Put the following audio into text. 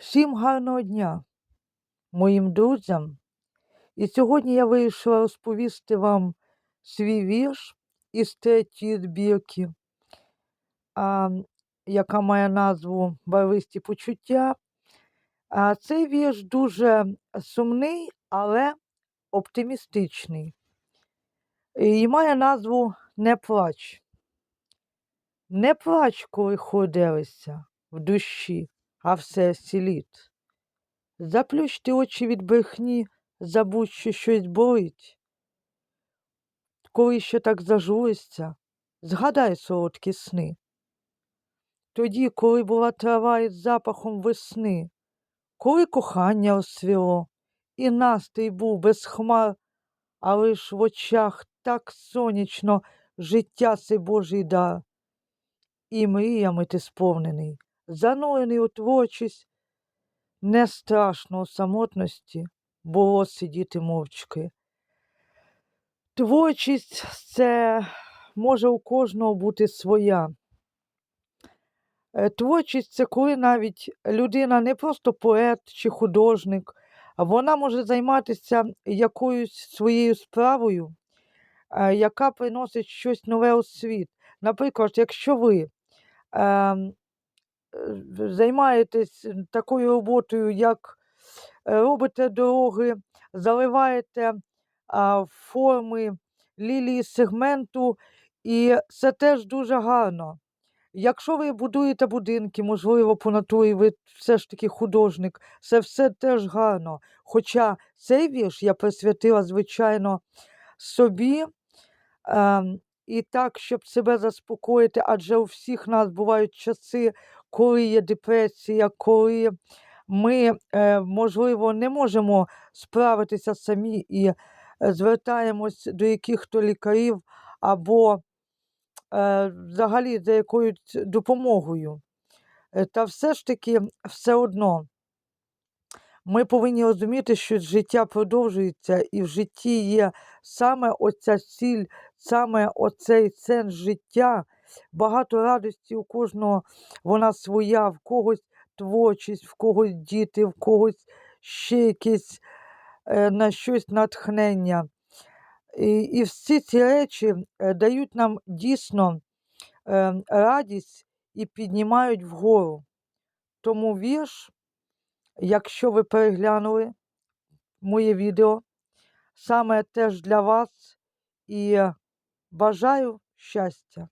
Всім гарного дня, моїм друзям. І сьогодні я вирішила розповісти вам свій вірш із третьої збірки, а, яка має назву Барвисті почуття. А, цей вірш дуже сумний, але оптимістичний. І має назву Не плач. Не плач, коли ходилися в душі, а в серці літ. Заплющ ти очі від брехні, забудь, що щось болить. Коли ще так зажуришся, згадай солодкі сни. Тоді, коли була трава із запахом весни, коли кохання освіло, і настрій був без хмар, а лиш в очах так сонячно життя цей Божий дар. І мріями ти сповнений, занурений у творчість, не страшно у самотності було сидіти мовчки. Творчість це може у кожного бути своя. Е, Творчість це коли навіть людина не просто поет чи художник, вона може займатися якоюсь своєю справою, е, яка приносить щось нове у світ. Наприклад, якщо ви ем, займаєтесь такою роботою, як е, робите дороги, заливаєте а, форми лілії сегменту, і це теж дуже гарно. Якщо ви будуєте будинки, можливо, по натурі ви все ж таки художник, це все теж гарно. Хоча цей вірш я присвятила, звичайно, собі. Ем, і так, щоб себе заспокоїти, адже у всіх нас бувають часи, коли є депресія, коли ми, е, можливо, не можемо справитися самі і е, звертаємось до яких-то лікарів або е, взагалі за якоюсь допомогою. Та все ж таки, все одно, ми повинні розуміти, що життя продовжується, і в житті є саме оця ціль, саме оцей сенс життя. Багато радості у кожного вона своя, в когось творчість, в когось діти, в когось ще якесь е, на щось натхнення. І, і всі ці речі е, дають нам дійсно е, радість і піднімають вгору. Тому вірш, якщо ви переглянули моє відео, саме теж для вас і бажаю щастя.